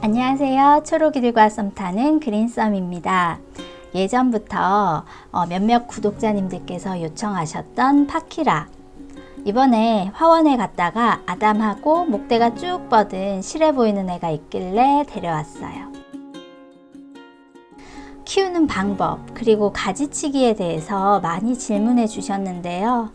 안녕하세요. 초록이들과 썸 타는 그린썸입니다. 예전부터 어, 몇몇 구독자님들께서 요청하셨던 파키라. 이번에 화원에 갔다가 아담하고 목대가 쭉 뻗은 실해 보이는 애가 있길래 데려왔어요. 키우는 방법, 그리고 가지치기에 대해서 많이 질문해 주셨는데요.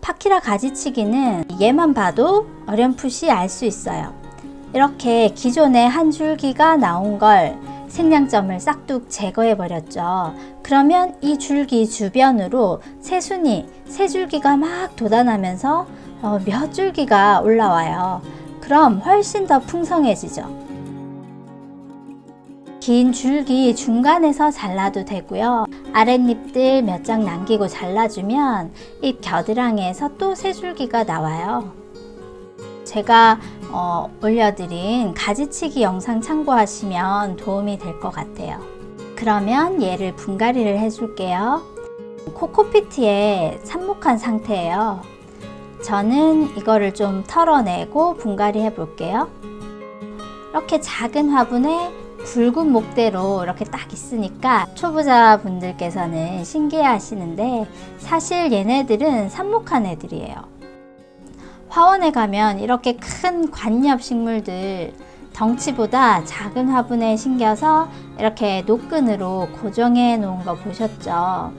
파키라 가지치기는 얘만 봐도 어렴풋이 알 수 있어요. 이렇게 기존에 한 줄기가 나온 걸 생량점을 싹둑 제거해 버렸죠. 그러면 이 줄기 주변으로 새순이, 새 줄기가 막 돋아나면서 어, 몇 줄기가 올라와요. 그럼 훨씬 더 풍성해지죠. 긴 줄기 중간에서 잘라도 되고요. 아랫잎들 몇 장 남기고 잘라주면 잎 겨드랑이에서 또 새 줄기가 나와요. 제가 어, 올려드린 가지치기 영상 참고하시면 도움이 될 것 같아요. 그러면 얘를 분갈이를 해줄게요. 코코피트에 삽목한 상태예요. 저는 이거를 좀 털어내고 분갈이 해볼게요. 이렇게 작은 화분에 굵은 목대로 이렇게 딱 있으니까 초보자분들께서는 신기해 하시는데 사실 얘네들은 삽목한 애들이에요. 화원에 가면 이렇게 큰 관엽 식물들 덩치보다 작은 화분에 심겨서 이렇게 노끈으로 고정해 놓은 거 보셨죠?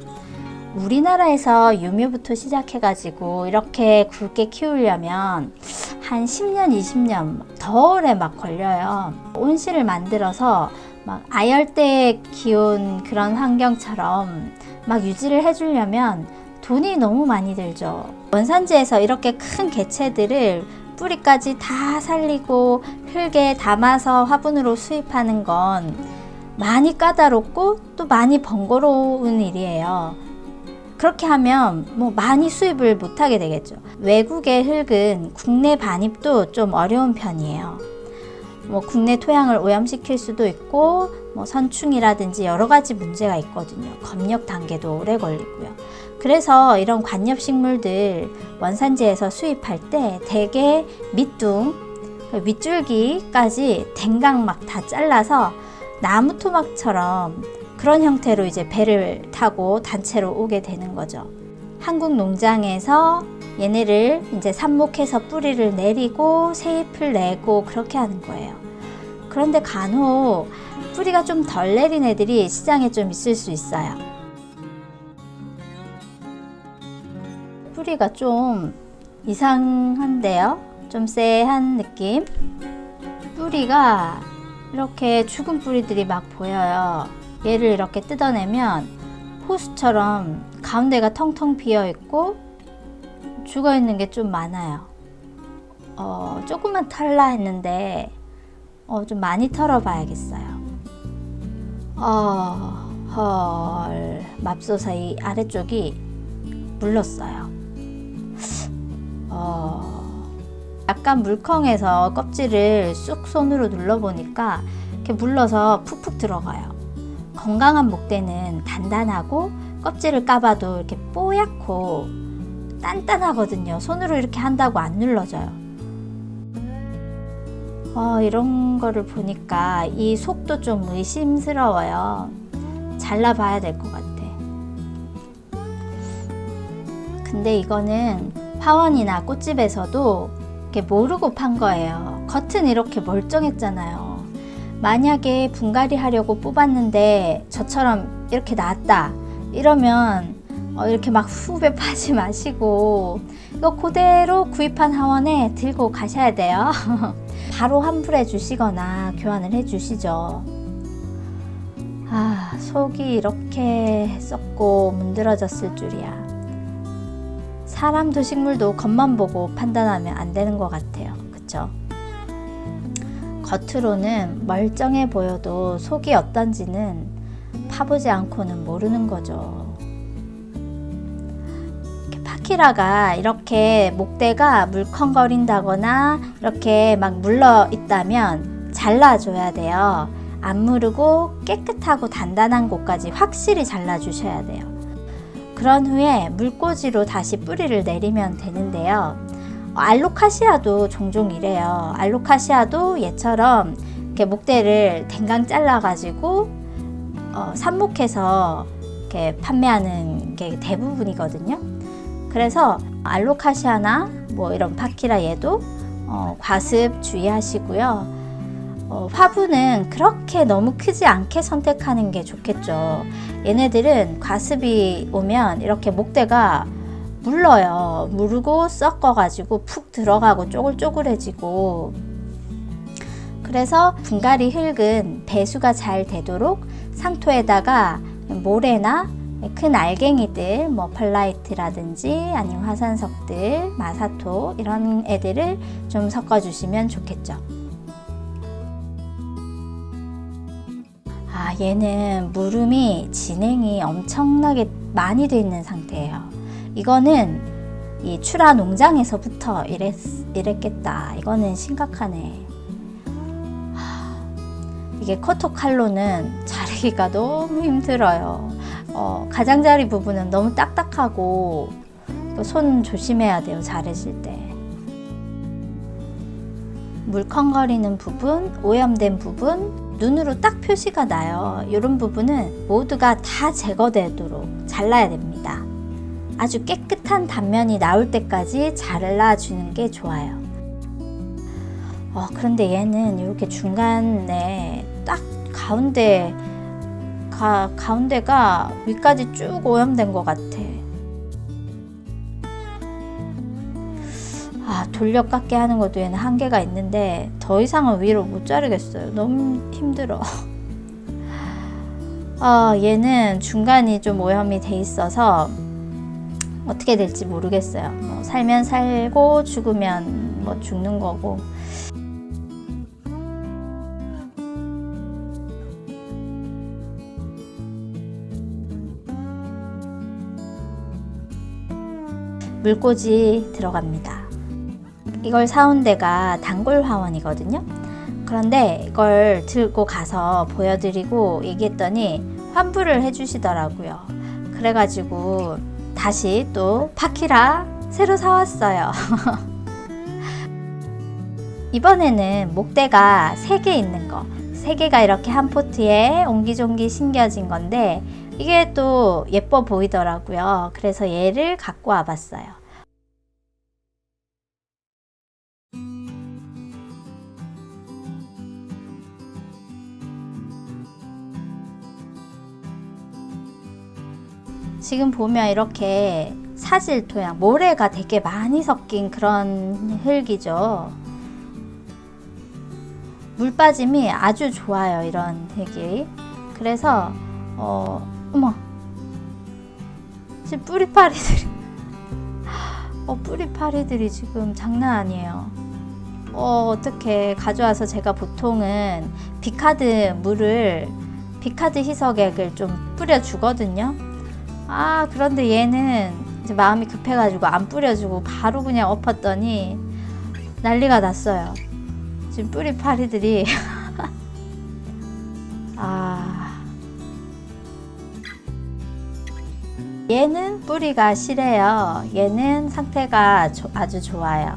우리나라에서 유묘부터 시작해가지고 이렇게 굵게 키우려면 한 10년, 20년 더 오래 막 걸려요. 온실을 만들어서 막 아열대 기온 그런 환경처럼 막 유지를 해주려면 돈이 너무 많이 들죠. 원산지에서 이렇게 큰 개체들을 뿌리까지 다 살리고 흙에 담아서 화분으로 수입하는 건 많이 까다롭고 또 많이 번거로운 일이에요. 그렇게 하면 뭐 많이 수입을 못하게 되겠죠. 외국의 흙은 국내 반입도 좀 어려운 편이에요. 뭐 국내 토양을 오염시킬 수도 있고 뭐 선충이라든지 여러 가지 문제가 있거든요. 검역 단계도 오래 걸리고요. 그래서 이런 관엽 식물들 원산지에서 수입할 때 대개 밑둥, 윗줄기까지 댕강 막 다 잘라서 나무 토막처럼 그런 형태로 이제 배를 타고 단체로 오게 되는 거죠. 한국 농장에서 얘네를 이제 삽목해서 뿌리를 내리고 새 잎을 내고 그렇게 하는 거예요. 그런데 간혹 뿌리가 좀 덜 내린 애들이 시장에 좀 있을 수 있어요. 뿌리가 좀 이상한데요? 좀 쎄한 느낌? 뿌리가 이렇게 죽은 뿌리들이 막 보여요. 얘를 이렇게 뜯어내면 호수처럼 가운데가 텅텅 비어 있고 죽어 있는 게 좀 많아요. 어, 조금만 털라 했는데 어, 좀 많이 털어봐야겠어요. 어, 헐, 맙소사 이 아래쪽이 물렀어요. 어, 약간 물컹해서 껍질을 쑥 손으로 눌러보니까 이렇게 물러서 푹푹 들어가요. 건강한 목대는 단단하고 껍질을 까봐도 이렇게 뽀얗고 단단하거든요. 손으로 이렇게 한다고 안 눌러져요. 어, 이런 거를 보니까 이 속도 좀 의심스러워요. 잘라봐야 될 것 같아. 근데 이거는 화원이나 꽃집에서도 이렇게 모르고 판 거예요. 겉은 이렇게 멀쩡했잖아요. 만약에 분갈이 하려고 뽑았는데 저처럼 이렇게 나왔다. 이러면 어, 이렇게 막 후배 파지 마시고 이거 그대로 구입한 하원에 들고 가셔야 돼요. 바로 환불해 주시거나 교환을 해 주시죠. 아, 속이 이렇게 썩고 문드러졌을 줄이야. 사람도 식물도 겉만 보고 판단하면 안 되는 것 같아요. 그쵸? 겉으로는 멀쩡해 보여도 속이 어떤지는 파보지 않고는 모르는 거죠. 파키라가 이렇게 목대가 물컹거린다거나 이렇게 막 물러 있다면 잘라줘야 돼요. 안 무르고 깨끗하고 단단한 곳까지 확실히 잘라주셔야 돼요. 그런 후에 물꽂이로 다시 뿌리를 내리면 되는데요. 어, 알로카시아도 종종 이래요. 알로카시아도 얘처럼 이렇게 목대를 댕강 잘라가지고 어, 삽목해서 이렇게 판매하는 게 대부분이거든요. 그래서 알로카시아나 뭐 이런 파키라 얘도 어, 과습 주의하시고요. 어, 화분은 그렇게 너무 크지 않게 선택하는 게 좋겠죠. 얘네들은 과습이 오면 이렇게 목대가 물러요. 무르고 섞어가지고 푹 들어가고 쪼글쪼글해지고. 그래서 분갈이 흙은 배수가 잘 되도록 상토에다가 모래나 큰 알갱이들, 뭐 펄라이트라든지 아니면 화산석들, 마사토 이런 애들을 좀 섞어주시면 좋겠죠. 아, 얘는 물음이 진행이 엄청나게 많이 돼 있는 상태예요. 이거는 이 출하 농장에서부터 이랬, 이랬겠다. 이거는 심각하네. 하, 이게 커터 칼로는 자르기가 너무 힘들어요. 어, 가장자리 부분은 너무 딱딱하고 또손 조심해야 돼요. 자르실 때. 물컹거리는 부분, 오염된 부분, 눈으로 딱 표시가 나요. 이런 부분은 모두가 다 제거되도록 잘라야 됩니다. 아주 깨끗한 단면이 나올 때까지 잘라주는 게 좋아요. 어, 그런데 얘는 이렇게 중간에 딱 가운데 가, 가운데가 위까지 쭉 오염된 것 같아. 아, 돌려 깎게 하는 것도 얘는 한계가 있는데 더 이상은 위로 못 자르겠어요. 너무 힘들어. 아, 얘는 중간이 좀 오염이 돼 있어서 어떻게 될지 모르겠어요. 뭐 살면 살고 죽으면 뭐 죽는 거고. 물꽂이 들어갑니다. 이걸 사온 데가 단골 화원이거든요. 그런데 이걸 들고 가서 보여드리고 얘기했더니 환불을 해주시더라고요. 그래가지고 다시 또 파키라 새로 사왔어요. 이번에는 목대가 3개 있는 거. 3개가 이렇게 한 포트에 옹기종기 심겨진 건데 이게 또 예뻐 보이더라고요. 그래서 얘를 갖고 와봤어요. 지금 보면 이렇게 사질 토양, 모래가 되게 많이 섞인 그런 흙이죠. 물 빠짐이 아주 좋아요, 이런 흙이. 그래서, 어, 어머. 지금 뿌리파리들이, 어, 뿌리파리들이 지금 장난 아니에요. 어, 어떻게 가져와서 제가 보통은 비카드 물을, 비카드 희석액을 좀 뿌려주거든요. 아, 그런데 얘는 이제 마음이 급해가지고 안 뿌려주고 바로 그냥 엎었더니 난리가 났어요. 지금 뿌리 파리들이. 아. 얘는 뿌리가 실해요. 얘는 상태가 조- 아주 좋아요.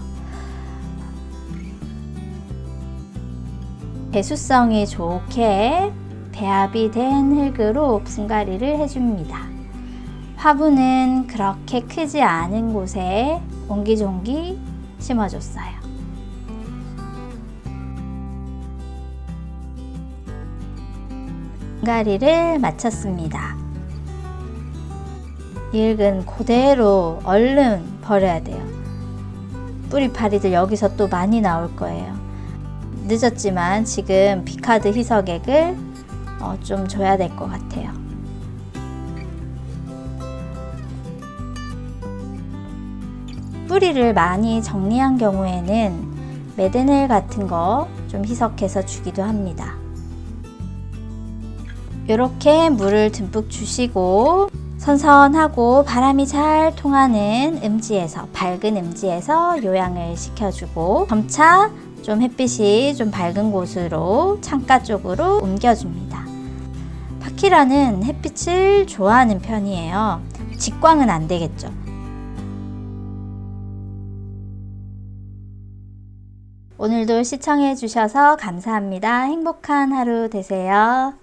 배수성이 좋게 배합이 된 흙으로 분갈이를 해줍니다. 화분은 그렇게 크지 않은 곳에 옹기종기 심어줬어요. 분갈이를 마쳤습니다. 일근 그대로 얼른 버려야 돼요. 뿌리파리들 여기서 또 많이 나올 거예요. 늦었지만 지금 비카드 희석액을 어, 좀 줘야 될 것 같아요. 뿌리를 많이 정리한 경우에는 메데넬 같은 거 좀 희석해서 주기도 합니다. 이렇게 물을 듬뿍 주시고 선선하고 바람이 잘 통하는 음지에서 밝은 음지에서 요양을 시켜주고 점차 좀 햇빛이 좀 밝은 곳으로 창가 쪽으로 옮겨줍니다. 파키라는 햇빛을 좋아하는 편이에요. 직광은 안 되겠죠. 오늘도 시청해 주셔서 감사합니다. 행복한 하루 되세요.